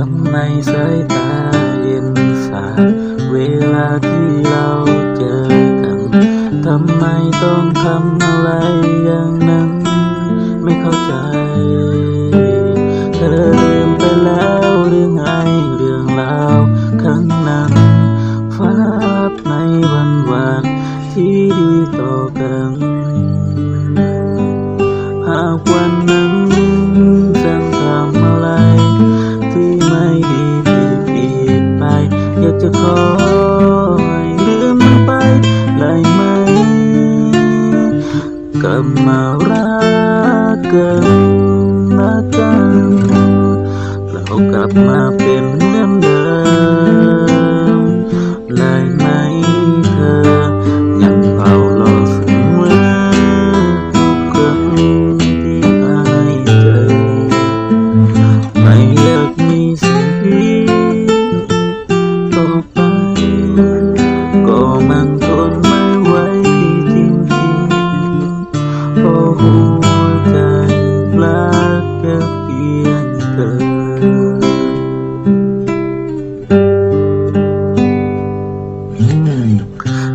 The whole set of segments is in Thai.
ทำไมสายตาเย็นสาดเวลาที่เราเจอกัน ทำไมต้องทำอะไรอย่างนั้น ไม่เข้าใจ เธอลืมไปแล้วหรือไงเรื่องราวครั้งนั้น ฟ้าในวันวานที่ ลับมารักกันนะกัน เรากลับมาเป็น ๆเพราะหัวใจรักแค่เพียงเธอ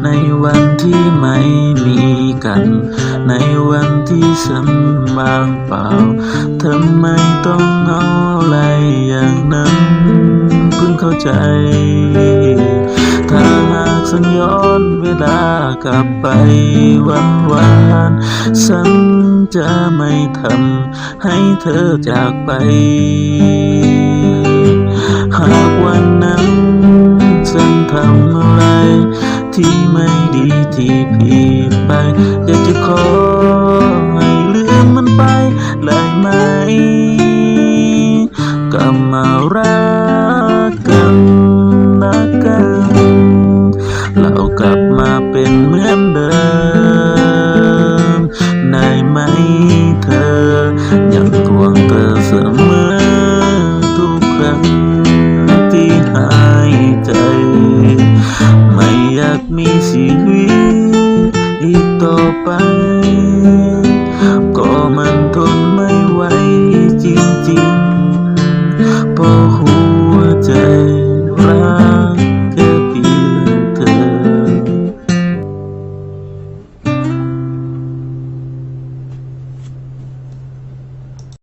ในวันที่ไม่มีกัน ในวันที่ฉันว่างเปล่าทำไมต้องเอาอะไรอย่างนั้นเพิ่งเข้าใจ ถ้าหากฉันยอนเว ลากลับไปวันวานฉันจะไม่ทำให้เธอจากไป หากวันนั้นฉันทำอะไร ที่ไม่ดีที่ผิดไปอยากจะขอให้ลืมมันไปได้ไหมกลับมารั กลับมาเป็นเหมือนเดิมได้ไหมเธอ ยังทวงเธอเสมอทุกครั้งที่หายใจ ไม่อยากมีชีวิตอีกต่อไป ก็มันทนไม่